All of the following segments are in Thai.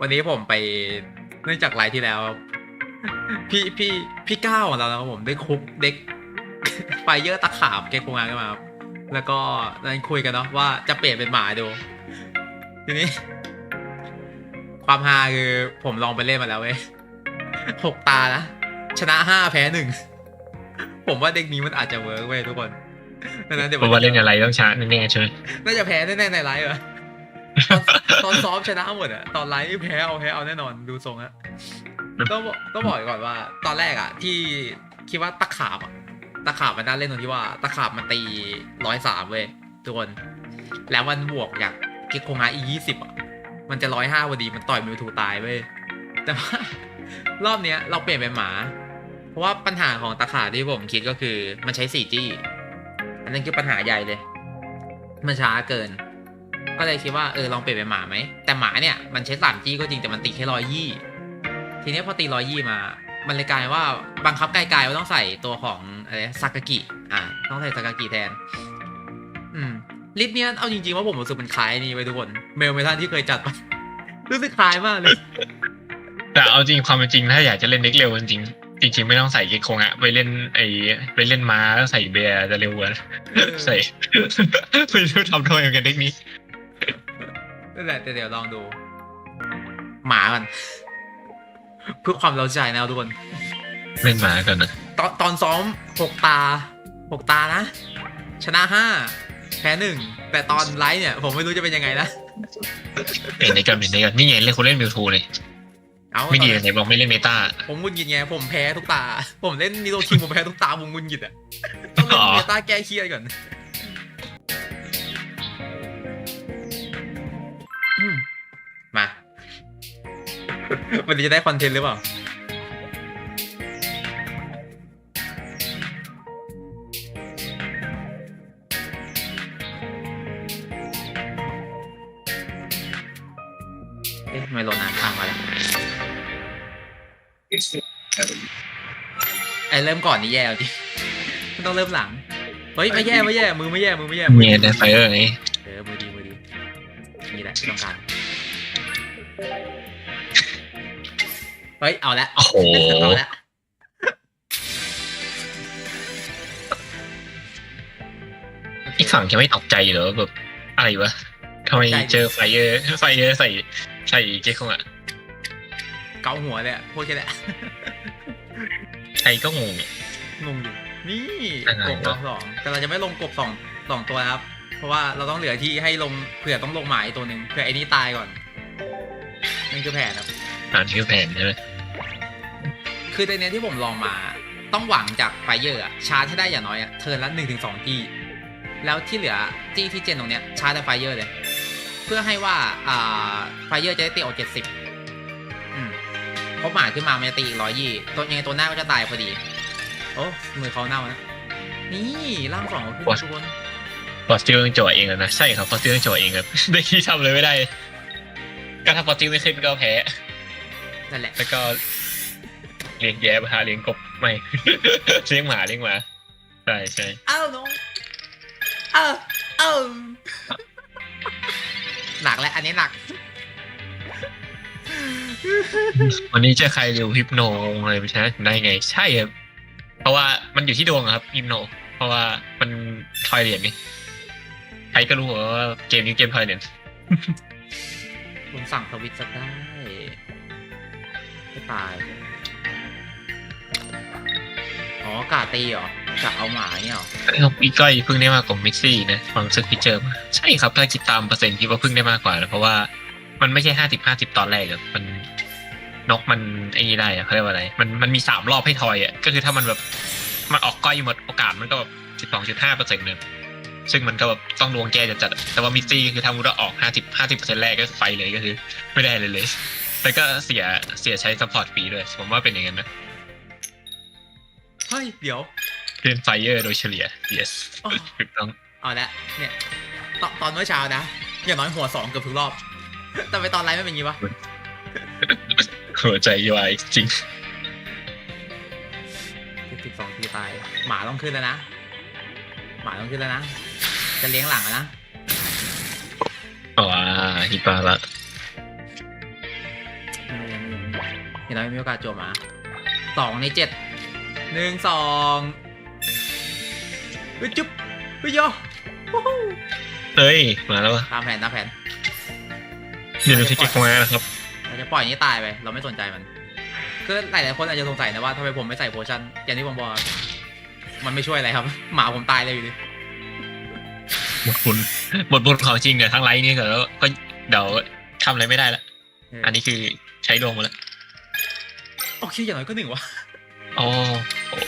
วันนี้ผมไปเนื่องจากไลฟ์ที่แล้ว พี่พี่พี่ก้าวของเรานะครับผมได้คุกเด็กไฟเยอร์ตะขาบเก็กโครงงานขึ้นมาครับแล้วก็นั้นคุยกันเนาะว่าจะเปลี่ยนเป็นหมาดู ทีนี้ ความฮาคือผมลองไปเล่นมาแล้วเว้ยหกตานะชนะห้าแพ้หนึ่งผมว่าเด็กนี้มันอาจจะเวิร์กเว้ยทุกคนดังนั้นเดี๋ยวเพราะว่าเล่นอะไรต้องชนะแน่ๆใช่ไหมน่าจะแพ้แน่ๆในไลฟ์อะตอน ตอนซ้อมชนะหมดอะตอนไลฟ์แพ้เอาแพ้เอาแน่นอนดูทรงอะต้องบอกต้องบอกก่อนว่า ตอนแรกอะที่คิดว่าตะขาบอะตะขาบมันน่าเล่นตรงที่ว่า ตะขาบมันตีร้อยสามเว้ยทุกคน แล้วมันบวกจากเก็กโคงาอียี่สิบอะมันจะร้อยห้าพอดีมันต่อยมิวทูตายเว้ยแต่ว่ารอบเนี้ยเราเปลี่ยนเป็นหมา เพราะว่าปัญหาของตะขาบที่ผมคิดก็คือ มันใช้ 4G อันนั้นคือปัญหาใหญ่เลย มันช้าเกิน ก็เลยคิดว่าเออลองเปลี่ยนเป็นหมาไหม แต่หมาเนี่ยมันใช้ 3G ก็จริงแต่มันตีแค่ร้อยยี่ ทีนี้พอตีร้อยยี่มา มันเลยกลายว่าบังคับไกลๆว่าต้องใส่ตัวของอะไรซากากิ อะต้องใส่ซากากิแทน อืมลิสต์เนี้ยเอาจริงๆว่าผมรู้สึกมันคล้ายนี่ไปทุกคนเมลเมทันที่เคยจัดไปรู้สึกคล้ายมากเลย แต่เอาจริงความเป็นจริงถ้าอยากจะเล่นเด็กเร็วจริงๆจริงๆไม่ต้องใส่เกคโคงอะไปเล่นไอไปเล่นม้าแล้วใส่เบียร์จะเร็วกว่าใส่ไม่รู้ทำทำไมเหมือนกันเด็กนี้ นั่นแหละแต่เดี๋ยวลองดู หมากัน เพื่อความเราใจนะทุกคนเล่นม้ากันนะตอนตอนซ้อมหกตาหกตานะ ชนะห้าแพ้หนึ่งแต่ตอนไลฟ์เนี่ย ผมไม่รู้จะเป็นยังไงนะเห็นในกันเห็นในกันนี่ไงเล่นคนเล่นมิวทูเลยเอาไม่ดีตอนไหนบอกไม่เล่นเมตาผมงุนงิดไงผมแพ้ทุกตา ผมเล่นนิโรคิงผมแพ้ทุกตาผมงุนงิดอะต้องเล่นอ๋อเมตาแก้เครียดก่อน วันนี้จะได้คอนเทนต์หรือเปล่า เอ๊ะทำไม่ลงน้ำข้างมาแล้วไอเริ่มก่อนนี่แย่จริงมันต้องเริ่มหลัง เฮ้ยไม่แย่ไม่แย่ มือไม่แย่มือไม่แย่มือเมียดีไดไฟเออร์ไงเออมือดีมือดีนี่แหละที่ต้องการ เฮ้ยเอาละโอ้โหเอาละอีกฝั่งจะไม่ตกใจเหรอแบบอะไรวะทำไมเจอไฟเออร์ไฟเออร์ใส่ใส่เกคโคงอะเกาหัวเลยอะพูดแค่นี้ใครก็งงงงอยู่นี่ยังไงกบวะสองแต่เราจะไม่ลงกบสองสองตัวนะครับ เพราะว่าเราต้องเหลือที่ให้ลงเผื่อต้องลงหมาอีกตัวหนึ่งเผื่อไอ้นี่ตายก่อนนั่นคือแผนครับ อ่านชื่อแผนใช่ไหมคือในเนี้ยที่ผมลองมาต้องหวังจากไฟเยอร์อะชาร์จให้ได้อย่างน้อยอะเทิร์นละหนึ่งถึงสองจี้แล้วที่เหลือจี้ที่เจนตรงเนี้ยชาร์จแต่ไฟเยอร์เลย เพื่อให้ว่าอ่าไฟเยอร์จะได้ตีออกเจ็ดสิบอืมเพราะหมาขึ้นมามันจะตีอีกร้อยยี่ตัวยังไงตัวหน้าก็จะตายพอดี โอ้มือเขาเน่านะนี่ร่างสองเขาขึ้นมาทุกคนฟอสติลต้องจ่อเองแล้วนะใช่ครับฟอสติลต้องจ่อเองครับเด็กที่ทำเลยไม่ได้ก็ถ้าฟอสติลไม่ขึ้นก็แพ้ นั่นแหละ แล้วก็เลี้ยงแย้มาหาเลี้ยงกบไม่ เลี้ยงหมาเลี้ยงหมาใช่ใช่อ้าวน้องอ้าวอ้าวหนักแล้วอันนี้หนัก วันนี้เจอใครเร็วฮิปโนเลยไปชนะถึงได้ไง ใช่ครับเพราะว่ามันอยู่ที่ดวงอะครับฮิปโน เพราะว่ามันทอยเหรียญไงใครก็รู้ว่าเกมนี้เกมทอยเหรียญผมสั่งสวิตช์จะได้ไม่ ตาย อ๋อกาตีเหรอกะเอาหมาเนี่ยเหรอครับอีก้อยเพิ่งได้มากกว่ามิกซี่นะฟังซึกพิเจอมาใช่ครับถ้าคิดตามเปอร์เซ็นต์คิดว่าเพิ่งได้มากกว่านะเพราะว่ามันไม่ใช่ห้าสิบห้าสิบตอนแรกอะมันนกมันไอ้นี่ได้อะเขาเรียกว่าอะไร มันมันมีสามรอบให้ทอยอะก็คือถ้ามันแบบมันออกก้อยหมดโอกาสมันก็แบบสิบสองจุดห้าเปอร์เซ็นต์เนี่ย ซึ่งมันก็แบบต้องดวงแก้จัดๆแต่ว่ามิกซี่ก็คือถ้ามุดว่าออกห้าสิบห้าสิบเปอร์เซ็นต์แรกก็ไฟเลยก็คือ ไม่ได้เลยเลย แล้วก็เสียเสียใช้ซัพพอร์ตฟรีด้วยผมว่าเป็นอย่างนั้นนะเฮ้ยเดี๋ยวเล่นไฟเออร์โดยเฉลี่ย yes อ๋อถูกต้องเอาละเนี่ยตอนตอนเมื่อเช้านะอย่างน้อยหัวสองเกือบทุกรอบ แต่ไปตอนไลฟ์ไม่เป็นงี้วะหัวใจวายจริงสิบสองทีตาย หมาต้องขึ้นแล้วนะ หมาต้องขึ้นแล้วนะ จะเลี้ยงหลังอะนะอ๋อฮิปาละอย่างน้อยมีโอกาสจั่วหมาสองในเจ็ดหนึ่งสองเฮ้ยจุ๊บเฮ้ยโยวู้ฮู้เฮ้ย มาแล้ววะตามแผนตามแผน เดี๋ยวดูที่เก็บของมานะครับ เราจะปล่อยอย่างนี้ตายไป เราไม่สนใจมัน คือหลายๆคนอาจจะสงสัยนะว่าทำไมผมไม่ใส่โพชั่นอย่างที่ผมบอกครับมันไม่ช่วยอะไรครับ หมาผมตายเลยอยู่ดีห มดบุญหมดบุญของจริงเดี๋ยวทั้งไลฟ์นี่ก็แล้วก็เดี๋ยวทำอะไรไม่ได้ละเอออันนี้คือใช้ดวงมาแล้วโอเคอย่างน้อยก็หนึ่งวะอ๋อโอ้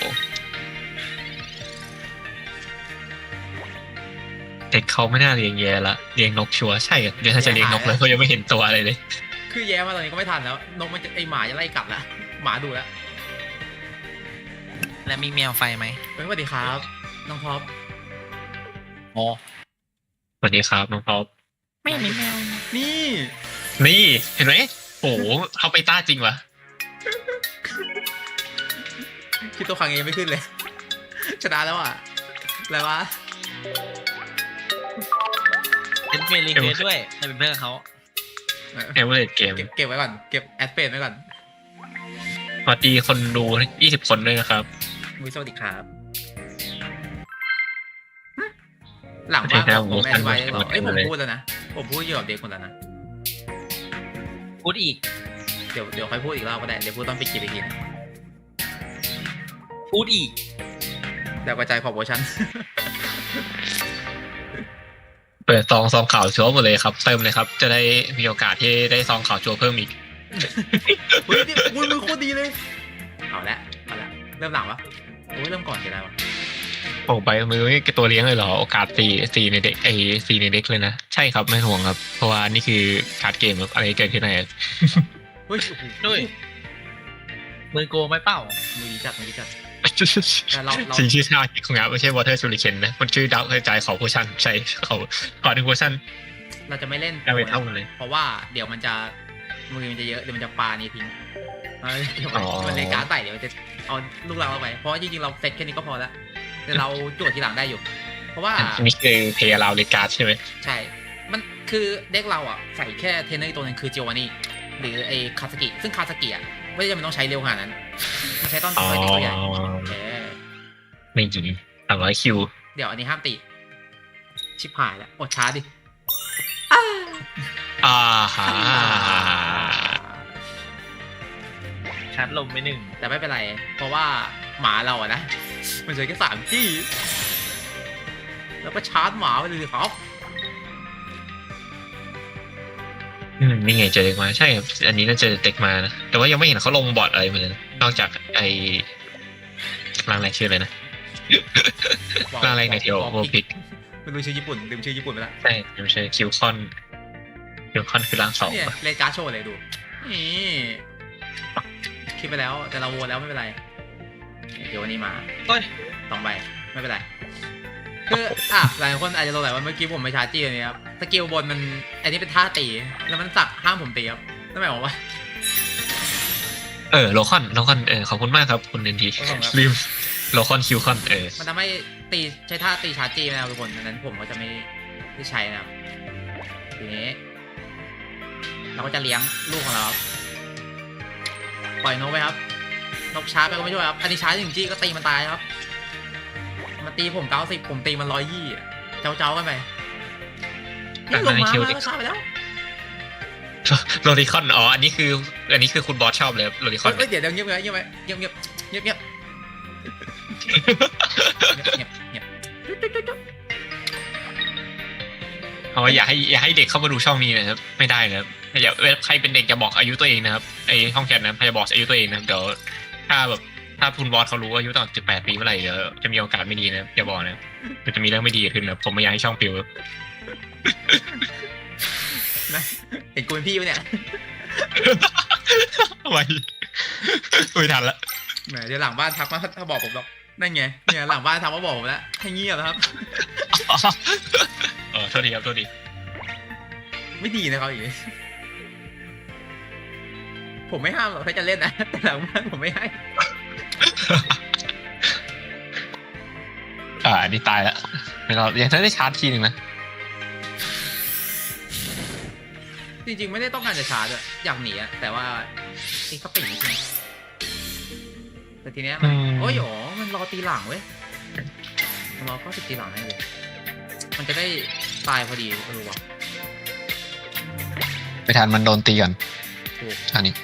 เด็กเขาไม่น่าเลี้ยงแย่ละเลี้ยงนกชัวร์ใช่เหรอเดี๋ยวถ้าจะเลี้ยงนกแล้วเขายังไม่เห็นตัวอะไรเลย คือแย้มาตอนนี้ก็ไม่ทันแล้วนกมันจะไอหมาจะไล่กัดละหมาดูแล้วและมีแมวไฟไหมเฮ้ยสวัสดีครับน้องท็อปอ๋อ สวัสดีครับน้องท็อปไม่มีแมวนี่นี่เห็นไหมโอ้โหเขาไปต้าจริงวะคิดตัวครั้งเองไม่ขึ้นเลย ชนะแล้วอะอะไรวะเป็นเฟรนลิงเกสด้วยแต่เป็นเพื่อนกับเขาเออเอเวอร์เรเกมเก็บเก็บไว้ก่อน เก็บแอดเฟนไว้ก่อนสวัสดีคนดู 20 คนด้วยนะครับมุ้ยสวัสดีครับ หลังบ้านผมผมไม่อธิบายได้หรอกเอ้ยผมพูดแล้วนะ ผมพูดเกี่ยวกับเด็กคนแล้วนะ พูดอีก เดี๋ยวเดี๋ยวค่อยพูดอีกรอบก็ได้ เดี๋ยวพูดต้องปิดคลิปอีกทีนะพูดอีกเดี๋ยวกระจายขอบเวอร์ชันเปิดซองซองข่าวชัวร์หมดเลยครับ เติมเลยครับ จะได้มีโอกาสที่ได้ซองข่าวชัวร์เพิ่มอีกเฮ้ยนี่มือมือโคตรดีเลย เอาละเอาละเริ่มหลังวะโอ้ยเริ่มก่อนจะได้วะ โอ้ไปมือไม่ตัวเลี้ยงเลยเหรอโอกาสสี่สี่ในเด็กไอ้สี่ในเด็กเลยนะ ใช่ครับไม่ห่วงครับ เพราะว่านี่คือการ์ดเกมครับอะไรเกิดขึ้นไหนเฮ้ยโอ้โหด้วยมือโกงไหม่เป้ามือดีจัดมือดีจัดแต่เราเราสิ่งชื่อชาติของงานไม่ใช่วอเตอร์ชูริเคนนะ มันชื่อดาวกระจายเขาโพชั่นใช่เขาก่อนถึงโพชั่น เราจะไม่เล่นดาเมจเท่ากันเลย เพราะว่าเดี๋ยวมันจะมือมันจะเยอะเดี๋ยวมันจะปานี่ทิ้งเออเดี๋ยวมันอ๋อมันเลยการดใส่เดี๋ยวมันจะเอาลูกเราเอาไปเพราะจริงๆเราเซตแค่นี้ก็พอแล้ว แต่เราจวดทีหลังได้อยู่ เพราะว่าอันนี้คือเพย์ลาวเลการ์ดใช่ไหมใช่ มันคือเด็กเราอะใส่แค่เทรนเนอร์อีกตัวหนึงคือจิวานี่หรือไอ้คาสกิ ซึ่งคาสกิอะไม่จำเป็นต้องใช้เร็วขนาดนั้นมันใช้ตอนอ๋อใช้เด็กตัวใหญ่เออไม่กี่สามร้อยคิว เดี๋ยวอันนี้ห้ามติ ชิบหายแล้วอดช้าดิอ่าฮะชาร์จลมไปหนึ่ง แต่ไม่เป็นไร เพราะว่า หมาเราอะนะ มันใช้แค่สามจี้ แล้วก็ชาร์จหมาไปเลยครับอืมนี่ไงเจอเด็กมาใช่ครับอันนี้น่าจะเด็กมานะแต่ว่ายังไม่เห็นเขาลงบอร์ดอะไรมาเลยนะนอกจากไอ้ร่างแรกชื่ออะไรนะร่างแรกในเทโอโอพิกไม่รู้ชื่อญี่ปุ่นลืมชื่อญี่ปุ่นไปละใช่ไม่ใช่คิวคอนคิวคอนคือร่างสองเนี่ยปะเลนการ์ดโชว์เลยดูนี่คิดไปแล้วแต่เราโหวตแล้วไม่เป็นไร เดี๋ยววันนี้มาเฮ้ย สองใบไม่เป็นไร คืออะหลายคนอาจจะสงสัยว่าเมื่อกี้ผมไปชาร์จจี้อันนี้ครับสกิลบนมันอันนี้เป็นท่าตี แล้วมันสักห้ามผมตีครับนั่นหมายความว่า เออโลคอนโลคอนเออขอบคุณมากครับคุณเนนทีขอบคุณครับ ลืมโลคอนคิวคอนเออมันทำให้ตีใช้ท่าตีชาร์จจี้นะครับทุกคนดังนั้นผมก็จะไม่ได้ใช้นะครับทีนี้ เราก็จะเลี้ยงลูกของเราครับปล่อยนกไปครับ นกช้าไปก็ไม่ช่วยครับ อันนี้ช้าจริงจี้ก็ตีมันตายครับ มันตีผมเก้าสิบผมตีมันร้อยยี่เจ้าเจ้าๆกันไปนี่ลงมาแล้วช้าไปแล้วโลลิคอนอ๋ออันนี้คืออันนี้คือคุณบอสชอบเลยโลลิคอนเอ้ยเดี๋ยวเดี๋ยวเงียบไว้เงียบไว้เงียบเงียบเงียบเงียบเงียบเงียบเงียบจุ๊ดจุ๊ดจุ๊ดจุ๊ดเอาไว้อย่าให้อย่าให้เด็กเข้ามาดูช่องนี้นะครับ ไม่ได้นะครับอย่าใครเป็นเด็กอย่าบอกอายุตัวเองนะครับไอห้องแชทนะอย่าบอกอายุตัวเองนะครับเดี๋ยว ถ้าแบบถ้าคุณบอสเขารู้ว่าอายุต่ำสิบแปดปีเมื่อไหร่เดี๋ยวจะมีโอกาสไม่ดีนะครับอย่าบอกนะมันจะมีเรื่องไม่ดีเกิดขึ้นนะผมไม่อยากให้ช่องปิวนะเห็นกูเป็นพี่ปะเนี่ยทำไมไม่ทันละแหมเดี๋ยวหลังบ้านทักมาถ้าบอกผมหรอกนั่นไงเนี่ยหลังบ้านทักมาบอกผมแล้วให้เงียบนะครับเออโทษทีครับโทษทีไม่ดีนะครับอย่างนี้ ผมไม่ห้ามหรอกถ้าจะเล่นนะแต่หลังบ้านผมไม่ให้ อ่าอันนี้ตายแล้วแล้วก็ยังได้ชาร์จทีหนึ่งนะ จริงๆ ไม่ได้ต้องการจะชาร์จอะอยากหนีอะแต่ว่าตีสปีดจริงแต่ทีเนี้ยมันโอ้ยโหมันรอตีหลังเว้ยมันรอก็สิบตีหลังให้เลยมันจะได้ตายพอดีเออวะไปทันมันโดนตีก่อนถูก อันนี้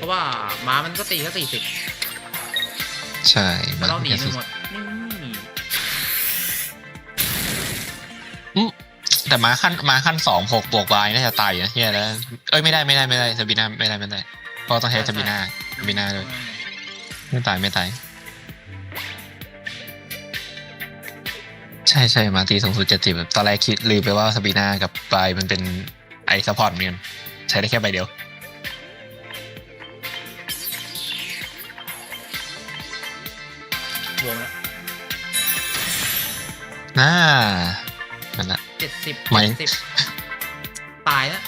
เพราะว่าม้ามันก็ตีแค่สี่สิบใช่แล้วเราหนีแค่ไปสิหมดนี่แต่มาขั้นมาขั้นสองหกบวกวายน่าจะตายอยู่นะเฮียแล้วเอ้ยไม่ได้ไม่ได้ไม่ได้ซาบีนาไม่ได้ไม่ได้เพราะต้องใช้ซาบีนาซาบีนาเลยไม่ตายไม่ตายใช่ใช่มาตีสูงสุดเจ็ดสิบตอนแรกคิดลืมไปว่าซาบีนากับปลายมันเป็นไอซัพพอร์ตเหมือนกันใช้ได้แค่ใบเดียว รวมแล้วน่านั่นแหละ เจ็ดสิบไม่สิบตายนะ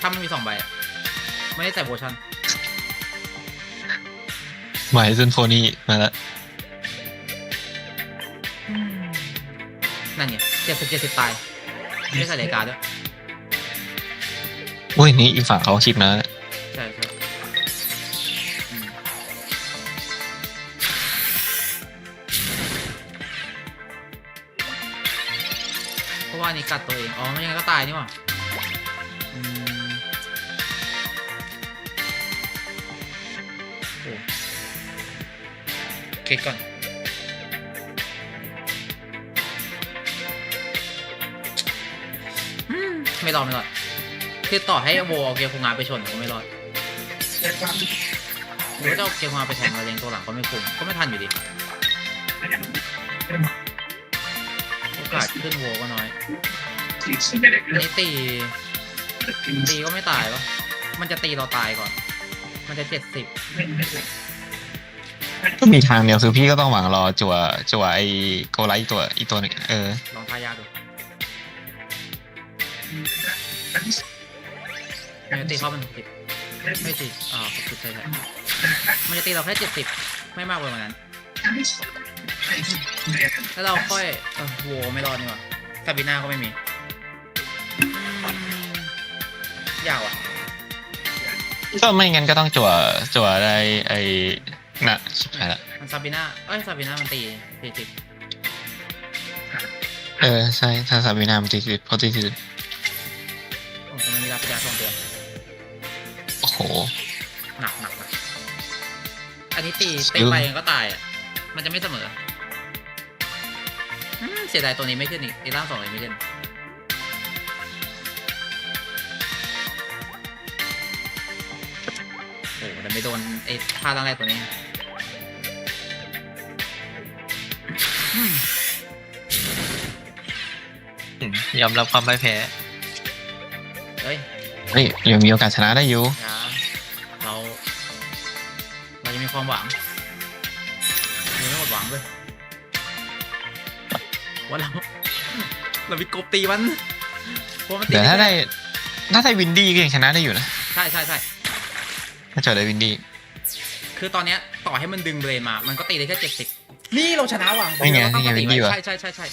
ถ้ามันมีสองใบอะไม่ได้ใส่โบชั่นหมายซึนโฟนี่มาแล้วนั่นไงเจ็ดสิบเจ็ดสิบตาย ไม่ได้ใส่รายการด้วย อุ้ยนี่อีกฝั่งเขาคิดมาใกัดตัวเอง อ๋อ ไม่งั้นก็ตายนี่หว่าโอเคิดก่อน ไม่รอดไม่รอดคือต่อให้โวเอาเกียร์คงงานไปชนก็ไม่รอดหรือว่าจะเอาเกียร์คงงานไปแทงเราเลี้ยงตัวหลังก็ไม่คุ้มก็ไม่ทันอยู่ดีโอกาสขึ้นโวก็น้อย อันนี้ตีตีก็ไม่ตายปะมันจะตีเราตายก่อน มันจะเจ็ดสิบก็มีทางเดียวคือพี่ก็ต้องหวังรอจั่วจั่วไอโกไลท์อีกตัวอีกตัวหนึงเออลองทายาดูมันจะตีเข้ามันหกสิบไม่สิอ่าหกสิบใช่ใช่มันจะตีเราแค่เจ็ดสิบไม่มากกว่านั้นแล้วเราค่อยเออโวไม่รอดนี่หว่าซาบิน่าก็ไม่มีอืม ยากว่ะก็ไม่งั้นก็ต้องจั่วจั่วได้ไอน่ะชิบหายละมันซาบิน่าเอ้ยซาบิน่ามันตีตีสิบเออใช่ถ้าซาบีนามันตีคือเพราะตีคือโอ้แต่มันมีลาปิดาสองตัวโอ้โห หนักหนักหนักอันนี้ตีสกิตีลไปก็ตายอะมันจะไม่เสมออืมเสียดายตัวนี้ไม่ขึ้นอีกตีร่างสองเลยไม่ขึ้น แต่ไม่โดนไอ้ท่าตั้งแรกตัวนี้อืมอืมยอมรับความพ่ายแพ้เฮ้ยเฮ้ยยังมีโอกาสชนะได้อยู่อย่าเรา เรายังมีความหวังยังไม่หมดหวังเลยว่าเรา เรามีกบตีมันเพราะมันตีเดี๋ยวถ้าได้ ถ้าได้วินดี้ก็ยังชนะได้อยู่นะ ใช่ใช่ใช่ ถ้าเจอได้วินดี้ คือตอนเนี้ยต่อให้มันดึงเบรนมา มันก็ตีได้แค่เจ็ดสิบนี่เราชนะว่ะนี่ไงเราตั้นี่ไงสติวินดี้ว้วะใช่ใช่ใช่ใช่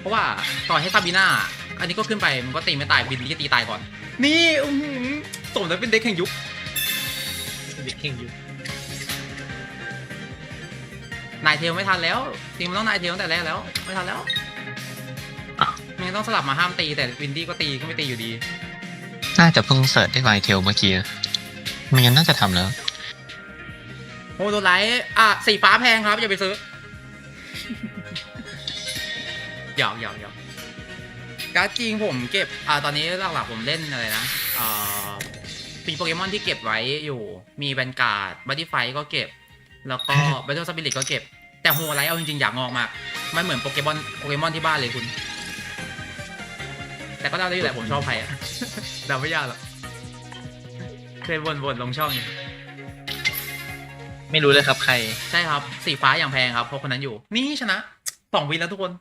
เพราะว่าต่อให้ซาบิน่า อันนี้ก็ขึ้นไปมันก็ตีไม่ตายบินนี้ตีตายก่อน นี่อื้อหือสมแล้วเป็นเด็กแห่งยุคบิ๊กคิงอยู่นายเทลไม่ทันแล้วทีมมันต้องนายเทลตั้งแต่แรกแล้ว ไม่ทันแล้ว มันยังต้องสลับมาห้ามตีแต่วินดี้ก็ตีก็ไม่ตีอยู่ดี น่าจะเพิ่งเสิร์ชได้ไวเทลเมื่อกี้นะไม่งั้นน่าจะทำแล้วโอ้โดนไลท์อะสีฟ้าแพงครับ อย่าไปซื้อ หยอกหยอกหยอกการ์ดจริงผมเก็บ อ่า ตอนนี้หลักๆผมเล่นอะไรนะอ่าปีโปเกมอนที่เก็บไว้อยู่ มีแวนการ์ดบัตตี้ไฟก็เก็บ แล้วก็ b บ t เทิลสปิริตก็เก็บ แต่โฮไลท์เอาจริงๆอยากงอกมาก มันเหมือนโปเกมอนโปเกมอนที่บ้านเลยคุณ แต่ก็เดาได้อยู่แหละผมชอบใครอะเดาไม่ยากหรอกเคยวนๆลงช่องอยู่ไม่รู้เลยครับใคร ใช่ครับสีฟ้าอย่างแพงครับเพราะคนนั้นอยู่ นี่ชนะสองวินแล้วทุกคน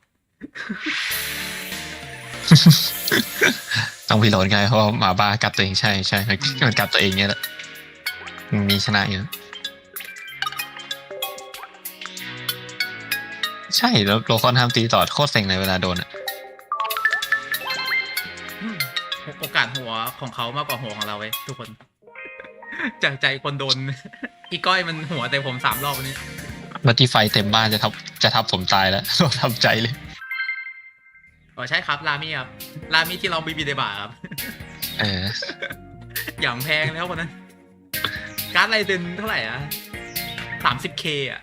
ต้องพิโรนไงเพราะว่าหมาบ้ากัดตัวเองใช่ใช่มันมันกัดตัวเองเนี่ยแหละมีชนะอยู่ใช่แล้วโลคอนห้ามตีต่อโคตรเซ็งเลยเวลาโดนอะาสหัวของเขามากกว่าหัวของเราเว้ยทุกคน จากใจคนโดน อีก้อยมันหัวแต่ผมสามรอบวันนี้มาที่ไฟเต็มบ้านจะทับจะทับผมตายแล้วเราทำใจเลยอ๋อใช่ครับรามี่ครับรามี่ที่เราบีบีเดบาครับ เออ อย่างแพงแล้ววันนั้น การ์ดไลเซนเท่าไหร่อะสามสิบเคอะ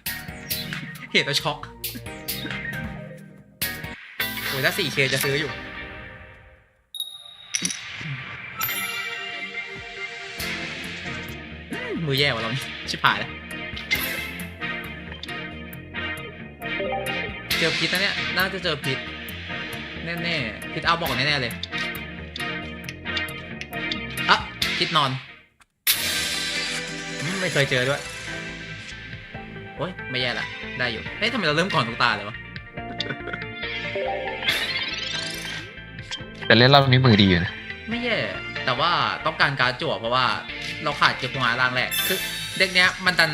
เหตุช็อกโอ้ยถ้าสี่เคจะซื้ออยู่ มือแย่กว่าเรานี่ชิบหายแล้วเจอพิษนะเนี่ย น่าจะเจอพิษแน่ๆพิษเอาบอกแน่ๆเลยอะพิษนอนอืมไม่เคยเจอด้วย โอ้ยไม่แย่ละได้อยู่ เฮ้ยทำไมเราเริ่มก่อนทุกตาเลยวะแต่เล่นรอบนี้มือดีอยู่นะ ไม่แย่ แต่ว่าต้องการการดจั่วเพราะว่า เราขาดเกียร์โคงาล่างแรกคือเด็กเนี้ยมันดัน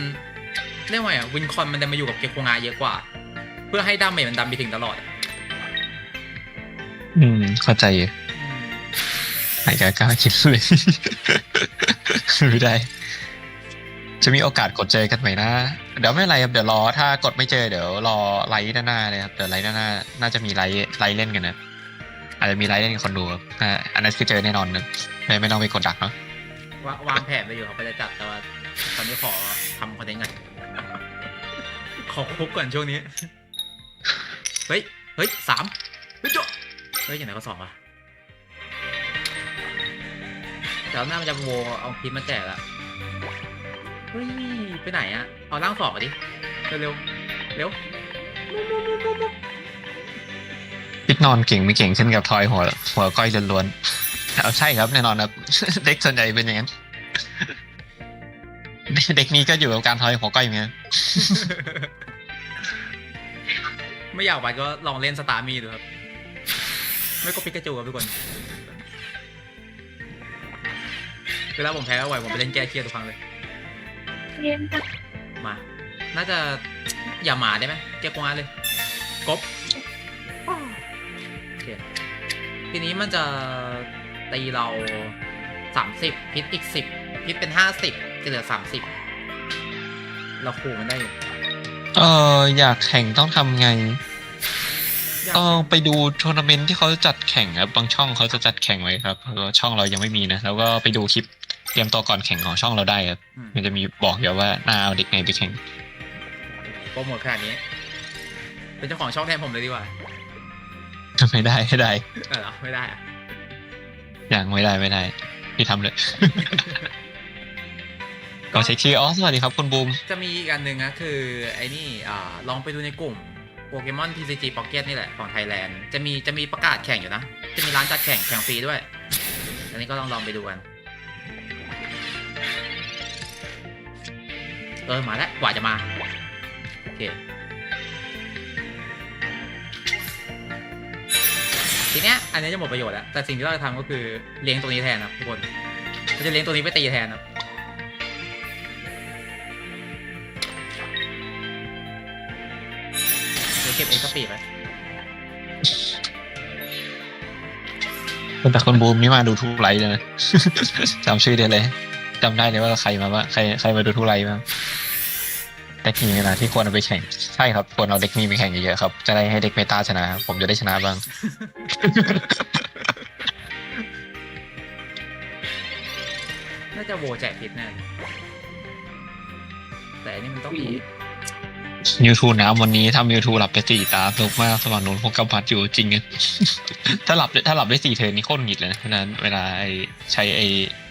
เรียกว่าไงอะวินคอนมันดันมาอยู่กับเกียร์โคงาเยอะกว่า เพื่อให้ดาเมจมันดันไปถึงตลอดอะอืมเข้าใจอยู่อืมไหนกล้าคิดเลย ไม่ได้ จะมีโอกาสกดเจอกันไหมนะ เดี๋ยวไม่เป็นไรครับ เดี๋ยวรอ ถ้ากดไม่เจอเดี๋ยวรอไลฟ์ด้านหน้าเลยครับ เดี๋ยวไลฟ์ด้านหน้าน่าจะมีไลฟ์ไลฟ์เล่นกันนะ อาจจะมีไลฟ์เล่นกับคนดูครับอ่าอันนั้นคือเจอแน่นอนนะไม่ไม่ต้องไปกดดักเนาะ วาวางแผนไปอยู่ครับไปจะจัดแต่ว่าตอนนี้ขอทำคอนเทนต์ก่อนขอคุกก่อนช่วงนี้ เฮ้ย เฮ้ยสามเฮ้ยโจเฮ้ยอย่างไหนก็สองวะแต่หน้ามันจะโวเอาพิมพ์มาแจกอะเฮ้ย ไปไหนอะเอาร่างสอบมาดิ เร็วเร็วเร็วพิดนอนเก่งไม่เก่งขึ้นกับทอยหัวหัวก้อยล้วนๆ เอาใช่ครับแน่นอนครับ เด็กส่วนใหญ่เป็นอย่างนั้นเด็กนี้ก็อยู่กับการทอยหัวก้อยเหมือนกันไม่อยากไปก็ลองเล่นสตาร์มีดูครับ ไม่ก็ปิกาจูครับทุกคนเวลาผมแพ้ก็ไหวผมไปเล่นแก้เครียดทุกครั้งเลย มา น่าจะอย่าหมาได้ไหมแก้กวานเลย กบโอเคทีนี้มันจะ ตีเราสามสิบพิษอีกสิบพิษเป็นห้าสิบจะเหลือสามสิบเราขู่มันได้อยู่เอออยากแข่งต้องทำไงอยากเออไปดูทัวร์นาเมนต์ที่เขาจัดแข่งครับบางช่องเขาจะจัดแข่งไว้ครับแล้วช่องเรายังไม่มีนะ แล้วก็ไปดูคลิปเตรียมตัวก่อนแข่งของช่องเราได้ครับอืมมันจะมีบอกเดี๋ยวว่าหน้าเอาเด็กไหนไปแข่งโปรโมทขนาดนี้ เป็นเจ้าของช่องแทนผมเลยดีกว่าไม่ได้ไม่ได้เออเหรอไม่ได้อะอ ย่างไม่ได้ไม่ได้พี่ทำเลยก็เช็คชื่ออ๋อสวัสดีครับคุณบูม จะมีอีกอันหนึ่งนะคือไอ้นี่อ่าลองไปดูในกลุ่มโปเกมอน TCG Pocket นี่แหละ ของไทยแลนด์จะมีจะมีประกาศแข่งอยู่นะ จะมีร้านจัดแข่งแข่งฟรีด้วย อันนี้ก็ลองลองไปดูกัน เออ มาแล้ว กว่าจะมา โอเค ทีเนี้ยอันนี้จะหมดประโยชน์แล้วแต่สิ่งที่เราจะทำก็คือเลี้ยงตัวนี้แทนนะครับทุกคนเราจะเลี้ยงตัวนี้ไปตีแทนนะครับเดี๋ยวเก็บเอ็กซ์ปีไปแต่คุณบูมนี่มาดูทุกไลฟ์เลยนะ จำชื่อได้เลยจำได้เลยว่าใครมาว่าใครใครมาดูทุกไลฟ์บ้างเด็กนี้นะที่ควรเอาไปแข่ง ใช่ครับควรเอาเด็กนี้ไปแข่งเยอะๆครับ จะได้ให้เด็กเมตาชนะ ผมจะได้ชนะบ้าง น่าจะโวแจกผิดแน่แต่อันนี่มันต้องมียูทูน้ำวันนี้ทำยูทูหลับไปสี่ตาสนุกมากสว่างนู้นพวกกำพัดอยู่จริงอะถ้าหลับถ้าหลับได้สี่เทิร์นนี่โคตรหงิดเลยนะเพราะฉะนั้นเวลาไอใช้ไอ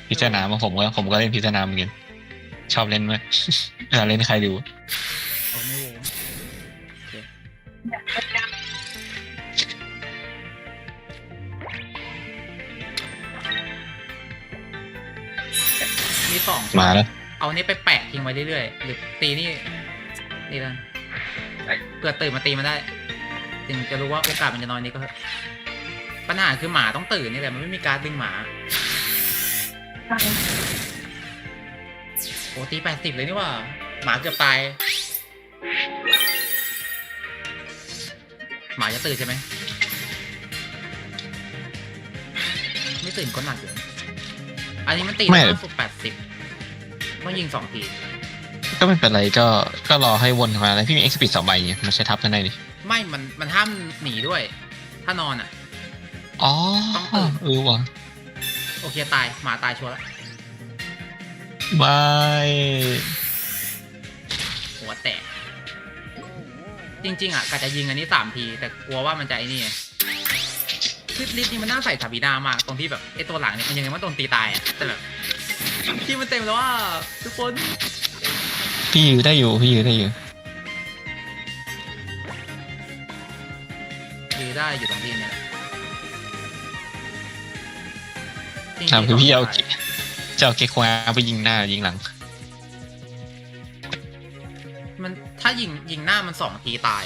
พิจารณามาผมก็ผมก็เล่นพิจารณาเหมือนกันชอบเล่นมากเวลาเล่นให้ใครดู เอาไม่โว มีสองมาแล้วเอานี่ไปแปะทิ้งไว้เรื่อยๆหรือตีนี่นี่ละเพื่อตื่นมาตีมันได้ถึงจะรู้ว่าโอกาสมันจะน้อยนิดก็เถอะปัญหาคือหมาต้องตื่นนี่แหละมันไม่มีการดึงหมาโอ้ตีแปดสิบเลยนี่ว่า หมาเกือบตาย หมาจะตื่นใช่ไหม ไม่ตื่นก็หนักอยู่นะ อันนี้มันตีไม่ได้สุดแปดสิบต้องยิงสองที ก็ไม่เป็นไรก็ก็รอให้วนมาแล้วพี่มีเอ็กซ์ปีดสองใบไงมันใช้ทับกันได้ดิไม่ มัน มันห้ามหนีด้วย ถ้านอนอะ อ๋อต้องตื่นเออว่ะโอเคตาย หมาตายชัวร์ละไม่หัวแตก จริง ๆ อะกะจะยิงอันนี้สามที แต่กลัวว่ามันจะไอ้นี่ไง คือลิสต์นี้มันน่าใส่ทาบีนามากตรงที่แบบไอ้ตัวหลังเนี่ยมันยังไงมันโดนตีตายอะแต่แบบที่มันเต็มแล้วว่าทุกคนพี่ยื้อได้อยู่พี่ยื้อได้อยู่ยือได้อยู่ตรงที่เนี้ยจริงๆครับคือพี่เอาตยจะเอาเกควาไปยิงหน้ายิงหลัง มันถ้ายิงยิงหน้ามันสองทีตาย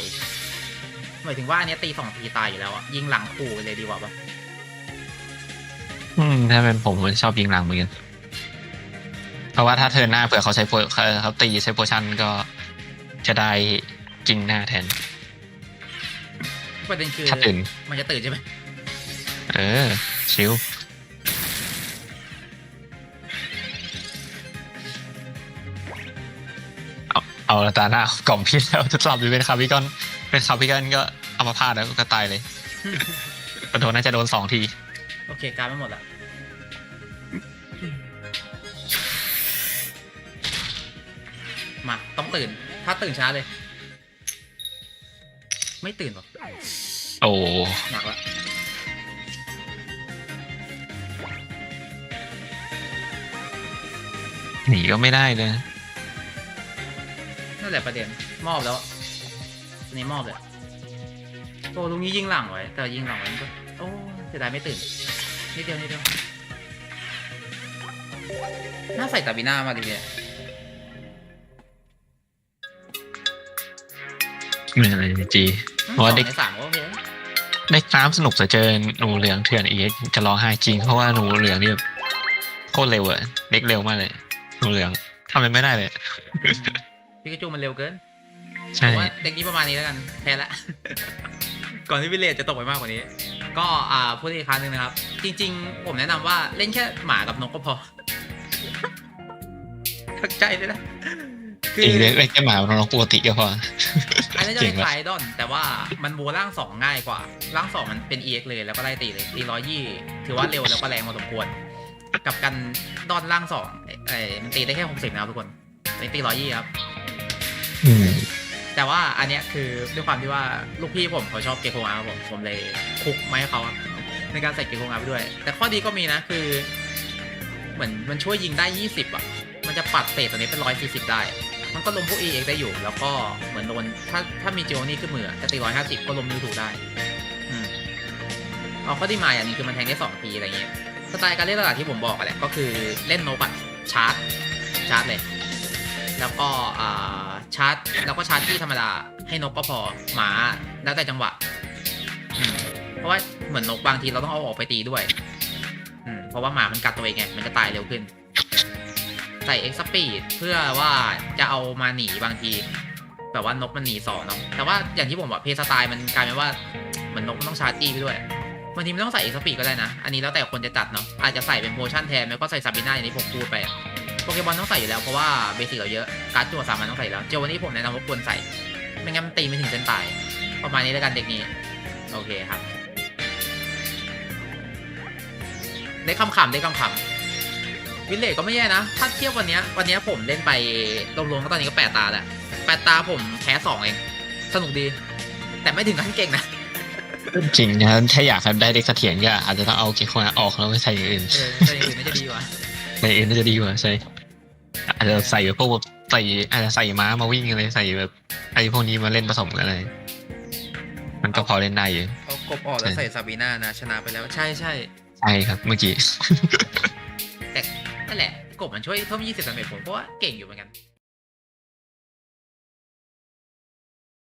หมายถึงว่าอันเนี้ยตีสองทีตายอยู่แล้วอะยิงหลังขู่ไปเลยดีกว่าปะอืมถ้าเป็นผมผมชอบยิงหลังเหมือนกันเพราะว่าถ้าเทิร์นหน้าเผื่อเขาใช้โพเขาเขาตีใช้โพชั่นก็จะได้ยิงหน้าแทน ประเด็นคือถ้าตื่น มันจะตื่นใช่ไหมเออ ชิวเอาเอาละตาหน้ากล่อมพี่แล้วจะสลับไปเป็นคาร์บิกอน เป็นคาร์บิกอนก็เอามาพาดแล้วก็ตายเลยโดนน่าจะโดนสองที โอเคการไม่หมดละมาต้องตื่น ถ้าตื่นช้าเลย ไม่ตื่นหรอกโอ้หนักละหนีก็ไม่ได้เลยนั่นแหละประเด็นมอบแล้ว อันนี้มอบเลยโอ้ลุงนี้ยิงหลังไว้ แต่ยิงหลังไว้มันก็โอ้เสียดายไม่ตื่นนิดเดียวนิดเดียวน่าใส่ตาบีน่ามาดีเนี่ยเหมือนอะไรจีอืมเพราะว่าสอเด็งกในสามก็โอเคได้น้ำสนุกแต่เจอหนูเหลืองเถื่อนอีกจะร้องไห้จริง เพราะว่าหนูเหลืองนี่แบบโคตรเร็วอะเด็กเร็วมากเลย หนูเหลืองทำอะไรไม่ได้เลยพิกาจูมันเร็วเกิน ใช่ ผมว่าเด็กนี้ประมาณนี้แล้วกันแพ้ละ ก่อนที่วิลเลจจะตกไปมากกว่านี้ ก็อ่าพูดอีกครั้งหนึ่งนะครับ จริง ๆ ผมแนะนำว่าเล่นแค่หมากับนกก็พอทักใจเลยนะคืจริงเล่นเล่นแค่หมาน้องปกติก็พอ อันนี้จะเจ๋เป็งนว่ะ ไฟดอน แต่ว่ามันโบร่างสองง่ายกว่า ร่างสองมันเป็น EX เลยแล้วก็ไล่ตีเลยตีร้อยยี่ถือว่าเร็วแล้วก็แรงพอสมควรกับกันดอนร่างสองเอ้ยมันตีได้แค่หกสิบนะครับทุกคนอันนี้ตีร้อยยี่ครับ อืม แต่ว่าอันเนี้ยคือด้วยความที่ว่าลูกพี่ผมเขาชอบเกโคอาร์ผมผมเลยคุกไม้เขาอะในการใส่เกโคอาร์ไปด้วย แต่ข้อดีก็มีนะคือ เหมือนมันช่วยยิงได้ 20อะ มันจะปัดเศษตัวนี้เป็น 140 ได้ มันก็ลมพวก EX ได้อยู่ แล้วก็เหมือนโดนถ้าถ้ามีเจโอนี่ขึ้นมือจะตี150 ก็ลมนิวถูกได้อืมเอาข้อดีมาอย่างนี้คือมันแทงได้2ทีอะไรเงี้ยสไตล์การเล่นตลาดที่ผมบอกอะแหละก็คือเล่นโนบัตชาร์จชาร์จเลย แล้วก็อ่า ชาร์จแล้วก็ชาร์จที่ธรรมดาให้นกก็พอหมาแล้วแต่จังหวะเพราะว่าเหมือนนกบางทีเราต้องเอาออกไปตีด้วยเพราะว่าหมามันกัดตัวเองไงมันจะตายเร็วขึ้น ใส่เอ็กซ์ปีดเพื่อว่าจะเอามาหนีบางที แบบว่านกมันหนีสองเนาะแต่ว่าอย่างที่ผมบอกเพสไตล์มันกลายเป็นว่าเหมือนนกมันต้องชาร์จจี้ไปด้วยบางทีไม่ต้องใส่เอ็กซ์ปีดก็ได้นะ อันนี้แล้วแต่คนจะจัดเนาะอาจจะใส่เป็นโพชั่นแทนแล้วก็ใส่ซาบิน่าอย่างที่ผมพูดไปอะ โปเกมอนต้องใส่อยู่แล้วเพราะว่าเบสิกเราเยอะการ์ดจั่วสามันต้องใส่อยู่แล้วเจอวันนี้ผมแนะนำว่าควรใส่ ไม่งั้นมันตีไม่ถึงเส้นตาย ประมาณนี้แล้วกันเด็กนี้ โอเคครับได้คำขำได้คำขำวิลเลจก็ไม่แย่นะ ถ้าเทียบวันเนี้ยวันเนี้ยผมเล่นไปรวมๆก็ตอนนี้ก็แปดตาแหละแปดตาผมแพ้สองเอง สนุกดี แต่ไม่ถึงขั้นเก่งนะจริงนะถ้าอยากให้ได้เด็กเสถียรก็อาจจะต้องเอาเกควาออกแล้วไปใส่อย่างอื่นเออแต่อย่างอื่นน่าจะดีกว่าใส่อย่างอื่นน่าจะดีกว่าใช่ อาจจะใส่แบบพวกใส่อาจจะใส่ม้ามาวิ่งอะไรใส่แบบไอ้พวกนี้มาเล่นผสมกันอะไรมันก็พอเล่นได้อยู่เอากบออกแล้วใส่ซาบีน่านะชนะไปแล้วใช่ใช่ใช่ครับ เมื่อกี้แต่นั่นแหละกบมันช่วยเพิ่ม20ดาเมจผมเพราะว่าเก่งอยู่เหมือนกัน